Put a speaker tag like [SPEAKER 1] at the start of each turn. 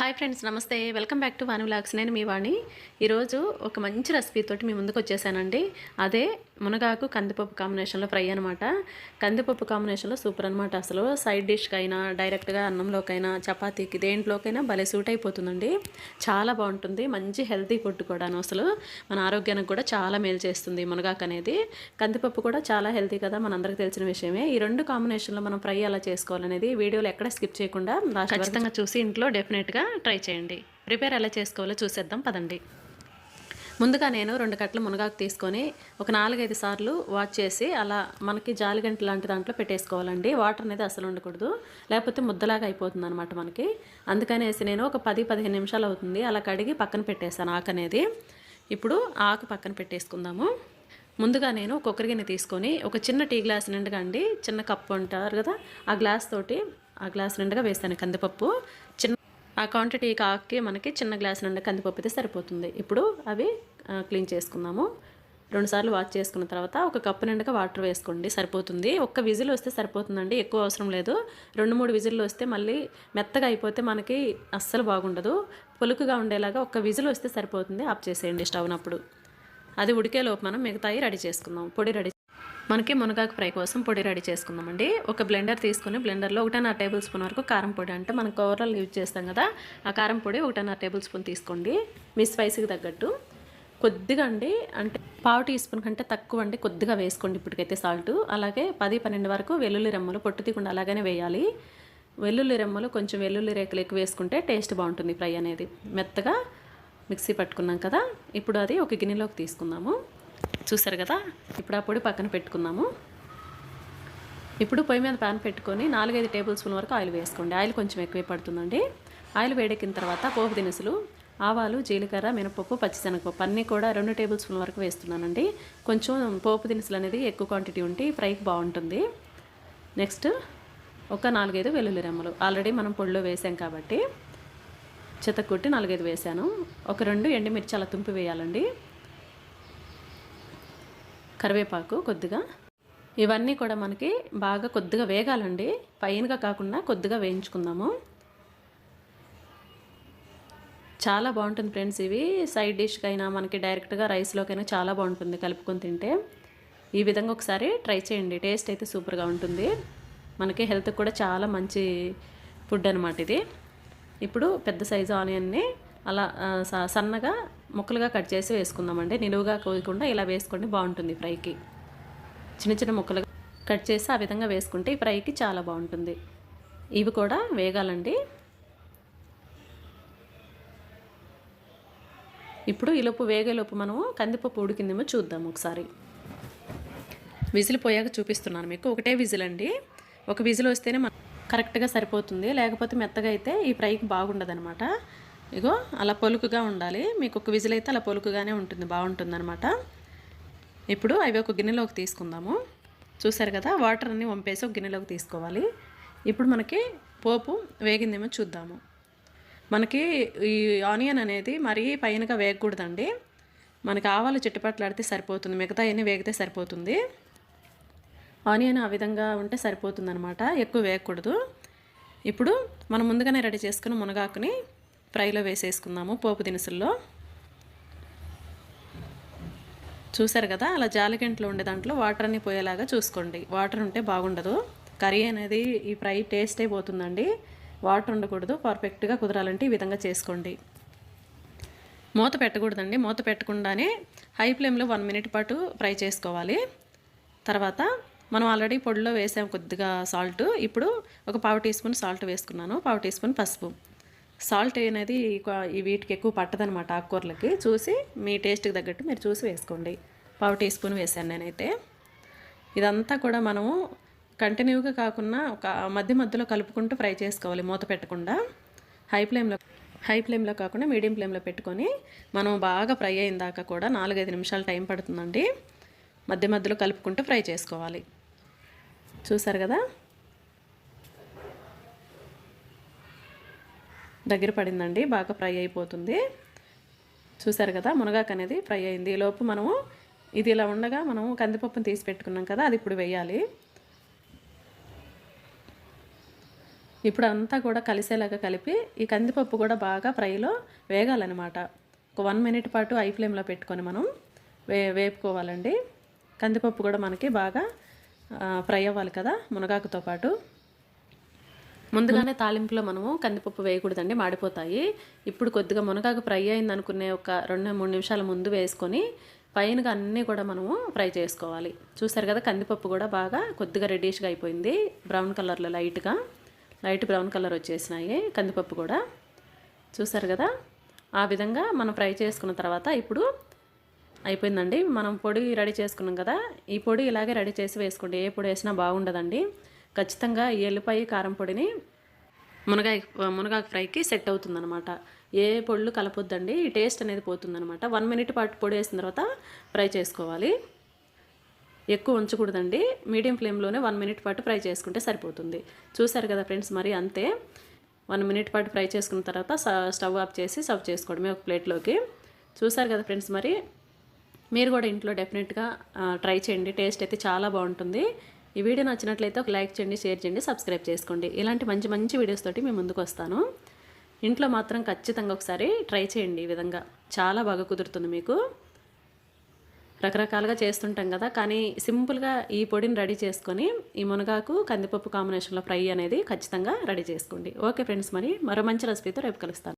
[SPEAKER 1] Hi friends namaste. Welcome back to Vani vlogs నేను మీ వాణి. ఈరోజు ఒక మంచి రెసిపీతోటి మీ ముందుకు వచ్చేసానండి. అదే మునగాకు కందిపప్పు కాంబినేషన్లో ఫ్రై అనమాట కందిపప్పు కాంబినేషన్లో సూపర్ అనమాట అసలు. సైడ్ డిష్కైనా డైరెక్ట్గా అన్నంలోకైనా చపాతీకి దేంట్లోకైనా భలే సూట్ అయిపోతుందండి. చాలా బాగుంటుంది. మంచి హెల్తీ ఫుడ్ కూడాను అసలు. మన ఆరోగ్యానికి కూడా చాలా మేలు చేస్తుంది మునగాకు అనేది. కందిపప్పు కూడా చాలా హెల్తీ కదా మనందరికీ తెలిసిన విషయమే. ఈ రెండు కాంబినేషన్లో మనం ఫ్రై ఎలా చేసుకోవాలనేది వీడియోలో ఎక్కడ స్కిప్ చేయకుండా ఖచ్చితంగా చూసి ఇంట్లో డెఫినెట్గా ట్రై చేయండి. ప్రిపేర్ ఎలా చేసుకోవాలో చూసేద్దాం. పదండి. ముందుగా నేను రెండు కట్టలు మునగాకు తీసుకొని ఒక నాలుగైదు సార్లు వాష్ చేసి అలా మనకి జాలిగంట లాంటి దాంట్లో పెట్టేసుకోవాలండి. వాటర్ అనేది అసలు ఉండకూడదు. లేకపోతే ముద్దలాగా అయిపోతుంది అనమాట మనకి. అందుకనేసి నేను ఒక పది పదిహేను నిమిషాలు అవుతుంది. అలా కడిగి పక్కన పెట్టేస్తాను ఆకు అనేది. ఇప్పుడు ఆకు పక్కన పెట్టేసుకుందాము. ముందుగా నేను కొక్కరి గిన్నె తీసుకొని ఒక చిన్న టీ గ్లాస్ నిండుగా అండి. చిన్న కప్పు అంటారు కదా ఆ గ్లాస్ తోటి ఆ గ్లాస్ నిండుగా వేస్తాను కందిపప్పు. చిన్న ఆ క్వాంటిటీ కాకి మనకి చిన్న గ్లాస్ నిండా కందిపప్పు అయితే సరిపోతుంది. ఇప్పుడు అవి క్లీన్ చేసుకుందాము రెండుసార్లు వాష్ చేసుకున్న తర్వాత ఒక కప్పు నిండుగా వాటర్ వేసుకోండి సరిపోతుంది. ఒక్క విజిల్ వస్తే సరిపోతుందండి ఎక్కువ అవసరం లేదు. రెండు మూడు విజిల్లు వస్తే మళ్ళీ మెత్తగా అయిపోతే మనకి అస్సలు బాగుండదు. పొలుకుగా ఉండేలాగా ఒక్క విజిల్ వస్తే సరిపోతుంది ఆఫ్ చేసేయండి స్టవ్నప్పుడు అది ఉడికేలోపు మనం మిగతాయి రెడీ చేసుకుందాం. పొడి రెడీ మనకి మునగాకు ఫ్రై కోసం పొడి రెడీ చేసుకుందామండి ఒక బ్లెండర్ తీసుకొని బ్లెండర్లో ఒకటన్నర టేబుల్ స్పూన్ వరకు కారం పొడి అంటే మనం కూరలు యూజ్ చేస్తాం కదా ఆ కారం పొడి ఒకటన్నర టేబుల్ స్పూన్ తీసుకోండి. మీ స్పైసీకి తగ్గట్టు. కొద్దిగా అండి అంటే పావు టీ స్పూన్ కంటే తక్కువ అండి కొద్దిగా వేసుకోండి ఇప్పటికైతే సాల్ట్ అలాగే పది పన్నెండు వరకు వెల్లుల్లి రెమ్మలు పొట్టు తీకుండా అలాగనే వేయాలి. వెల్లుల్లి రెమ్మలు కొంచెం వెల్లుల్లి రేకులు ఎక్కువ వేసుకుంటే టేస్ట్ బాగుంటుంది ఫ్రై అనేది. మెత్తగా మిక్సీ పట్టుకున్నాం కదా ఇప్పుడు అది ఒక గిన్నెలోకి తీసుకుందాము. చూసారు కదా ఇప్పుడు ఆ పొడి పక్కన పెట్టుకుందాము. ఇప్పుడు పొయ్యి మీద ప్యాన్ పెట్టుకొని నాలుగైదు టేబుల్ స్పూన్ వరకు ఆయిల్ వేసుకోండి. ఆయిల్ కొంచెం ఎక్కువే పడుతుందండి. ఆయిల్ వేడెక్కిన తర్వాత పోపు దినుసులు ఆవాలు జీలకర్ర మినపప్పు పచ్చిశనగపప్పు అన్నీ కూడా రెండు టేబుల్ స్పూన్ వరకు వేస్తున్నానండి. కొంచెం పోపు దినుసులు అనేది ఎక్కువ క్వాంటిటీ ఉంటే ఫ్రైకి బాగుంటుంది. నెక్స్ట్ ఒక నాలుగైదు వెల్లుల్లి రెమ్మలు. ఆల్రెడీ మనం పొడిలో వేసాం కాబట్టి చెత్తకొట్టి నాలుగైదు వేసాను. ఒక రెండు ఎండుమిర్చి అలా తుంపి వేయాలండి. కరివేపాకు కొద్దిగా. ఇవన్నీ కూడా మనకి బాగా కొద్దిగా వేగాలండి. పైనగా కాకుండా కొద్దిగా వేయించుకుందాము. చాలా బాగుంటుంది ఫ్రెండ్స్ ఇవి. సైడ్ డిష్కైనా మనకి డైరెక్ట్గా రైస్లోకైనా చాలా బాగుంటుంది కలుపుకొని తింటే. ఈ విధంగా ఒకసారి ట్రై చేయండి. టేస్ట్ అయితే సూపర్గా ఉంటుంది. మనకి హెల్త్కి కూడా చాలా మంచి ఫుడ్ అనమాట ఇది. ఇప్పుడు పెద్ద సైజు ఆనియన్ని అలా స- సన్నగా ముక్కలుగా కట్ చేసి వేసుకుందామండి. నిలువుగా కోయకుండా ఇలా వేసుకోండి బాగుంటుంది ఫ్రైకి. చిన్న చిన్న ముక్కలుగా కట్ చేసి ఆ విధంగా వేసుకుంటే ఈ ఫ్రైకి చాలా బాగుంటుంది. ఇవి కూడా వేగాలండి. ఇప్పుడు ఈలోపు వేగేలోపు మనము కందిపప్పు ఉడికిందేమో చూద్దాం ఒకసారి. విజిల్ పోయాక చూపిస్తున్నాను మీకు. ఒకటే విజిల్ అండి. ఒక విజిల్ వస్తేనే మన కరెక్ట్గా సరిపోతుంది. లేకపోతే మెత్తగా అయితే ఈ ఫ్రైకి బాగుండదు అనమాట ఇగో అలా పొలుకుగా ఉండాలి. మీకు ఒక విజిల్ అయితే అలా పొలుకుగానే ఉంటుంది బాగుంటుంది అనమాట ఇప్పుడు అవి ఒక గిన్నెలోకి తీసుకుందాము. చూసారు కదా వాటర్ అన్నీ వంపేసి ఒక గిన్నెలోకి తీసుకోవాలి. ఇప్పుడు మనకి పోపు వేగిందేమో చూద్దాము. మనకి ఈ ఆనియన్ అనేది మరీ పైనగా వేగకూడదండి మనకి ఆవాలు చిట్టుపట్లాడితే సరిపోతుంది. మిగతా అన్నీ వేగితే సరిపోతుంది. ఆనియన్ ఆ విధంగా ఉంటే సరిపోతుంది అనమాట ఎక్కువ వేయకూడదు. ఇప్పుడు మనం ముందుగానే రెడీ చేసుకున్న మునగాకుని ఫ్రైలో వేసేసుకుందాము పోపు దినుసుల్లో. చూసారు కదా? అలా జాలిగంటలో ఉండే దాంట్లో వాటర్ అన్ని పోయేలాగా చూసుకోండి. వాటర్ ఉంటే బాగుండదు. కర్రీ అనేది ఈ ఫ్రై టేస్టే పోతుందండి. వాటర్ ఉండకూడదు పర్ఫెక్ట్గా కుదరాలంటే ఈ విధంగా చేసుకోండి. మూత పెట్టకూడదండి. మూత పెట్టకుండానే హై ఫ్లేమ్లో వన్ మినిట్ పాటు ఫ్రై చేసుకోవాలి. తర్వాత మనం ఆల్రెడీ పొడిలో వేసాం కొద్దిగా సాల్ట్. ఇప్పుడు ఒక పావు టీ స్పూన్ సాల్ట్ వేసుకున్నాను. పావు టీ స్పూన్ పసుపు. సాల్ట్ అనేది ఈ వీటికి ఎక్కువ పట్టదనమాట ఆకుకూరలకి. చూసి మీ టేస్ట్కి తగ్గట్టు మీరు చూసి వేసుకోండి. పావు టీ స్పూన్ వేసాను నేనైతే. ఇదంతా కూడా మనము కంటిన్యూగా కాకుండా ఒక మధ్య మధ్యలో కలుపుకుంటూ ఫ్రై చేసుకోవాలి మూత పెట్టకుండా. హై ఫ్లేమ్లో హై ఫ్లేమ్లో కాకుండా మీడియం ఫ్లేమ్లో పెట్టుకొని మనం బాగా ఫ్రై అయిన దాకా కూడా నాలుగైదు నిమిషాలు టైం పడుతుందండి. మధ్య మధ్యలో కలుపుకుంటూ ఫ్రై చేసుకోవాలి. చూసారు కదా? దగ్గర పడిందండి బాగా ఫ్రై అయిపోతుంది. చూసారు కదా? మునగాకు అనేది ఫ్రై అయింది. ఈలోపు లోపు మనము ఇది ఇలా ఉండగా మనము కందిపప్పును తీసి పెట్టుకున్నాం కదా అది ఇప్పుడు వేయాలి. ఇప్పుడు అంతా కూడా కలిసేలాగా కలిపి ఈ కందిపప్పు కూడా బాగా ఫ్రైలో వేగాలన్నమాట. ఒక వన్ మినిట్ పాటు ఐ ఫ్లేమ్లో పెట్టుకొని మనం వే వేపుకోవాలండి. కందిపప్పు కూడా మనకి బాగా ఫ్రై అవ్వాలి కదా మునగాకుతో పాటు. ముందుగానే తాలింపులో మనము కందిపప్పు వేయకూడదండి మాడిపోతాయి. ఇప్పుడు కొద్దిగా మునగాకు ఫ్రై అయింది అనుకునే ఒక రెండు మూడు నిమిషాల ముందు వేసుకొని పైనగా అన్నీ కూడా మనము ఫ్రై చేసుకోవాలి. చూసారు కదా కందిపప్పు కూడా బాగా కొద్దిగా రెడీష్గా అయిపోయింది బ్రౌన్ కలర్లో లైట్గా. లైట్ బ్రౌన్ కలర్ వచ్చేసినాయి కందిపప్పు కూడా. చూసారు కదా? ఆ విధంగా మనం ఫ్రై చేసుకున్న తర్వాత ఇప్పుడు అయిపోయిందండి. మనం పొడి రెడీ చేసుకున్నాం కదా? ఈ పొడి ఇలాగే రెడీ చేసి వేసుకోండి. ఏ పొడి వేసినా బాగుండదండి. ఖచ్చితంగా ఈ ఎల్లిపాయ కారం పొడిని మునగాయ మునగాకు ఫ్రైకి సెట్ అవుతుందన్నమాట. ఏ పొళ్ళు కలపొద్దండి ఈ టేస్ట్ అనేది పోతుందన్నమాట. వన్ మినిట్ పాటు పొడి వేసిన తర్వాత ఫ్రై చేసుకోవాలి. ఎక్కువ ఉంచకూడదండి. మీడియం ఫ్లేమ్లోనే వన్ మినిట్ పాటు ఫ్రై చేసుకుంటే సరిపోతుంది. చూసారు కదా ఫ్రెండ్స్ మరి అంతే. వన్ మినిట్ పాటు ఫ్రై చేసుకున్న తర్వాత స- స్టవ్ ఆఫ్ చేసి సర్వ్ చేసుకోవడమే ఒక ప్లేట్లోకి. చూసారు కదా ఫ్రెండ్స్ మరి మీరు కూడా ఇంట్లో డెఫినెట్గా ట్రై చేయండి. టేస్ట్ అయితే చాలా బాగుంటుంది. ఈ వీడియో నచ్చినట్లయితే ఒక లైక్ చేయండి షేర్ చేయండి సబ్స్క్రైబ్ చేసుకోండి. ఇలాంటి మంచి మంచి వీడియోస్ తోటి మేము ముందుకు వస్తాను. ఇంట్లో మాత్రం ఖచ్చితంగా ఒకసారి ట్రై చేయండి ఈ విధంగా. చాలా బాగా కుదురుతుంది మీకు. రకరకాలుగా చేస్తుంటాం కదా. కానీ సింపుల్గా ఈ పొడిని రెడీ చేసుకొని ఈ మునగాకు కందిపప్పు కాంబినేషన్లో ఫ్రై అనేది ఖచ్చితంగా రెడీ చేసుకోండి. ఓకే ఫ్రెండ్స్ మరి మరో మంచి రెసిపీతో రేపు కలుస్తాను.